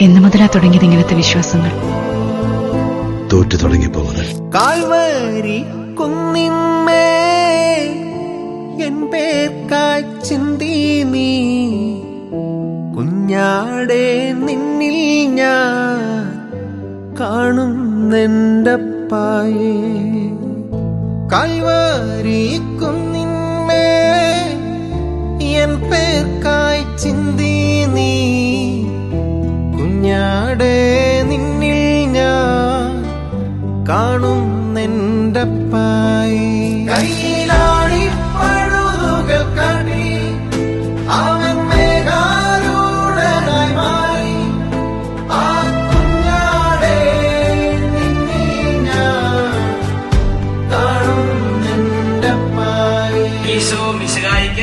എന്ന് മുതലാ തുടങ്ങിയത് ഇങ്ങനത്തെ വിശ്വാസങ്ങൾ. തോറ്റു തുടങ്ങിയപ്പോ മുതൽ കാൽവരി കുന്നിന്മേ എൻ പേർക്കായി ചിന്തി നീ കുഞ്ഞാടെ നിന്നിൽ ഞാൻ കാണുന്നെന്റെ പായേ കാൽവരി കുന്നിന്മേ അവിടെ നിന്നിൽ ഞാൻ കാണുന്നെന്റെ പായി. നിന്നിൽ ഞാൻ ഈശോ മിശകായിക്ക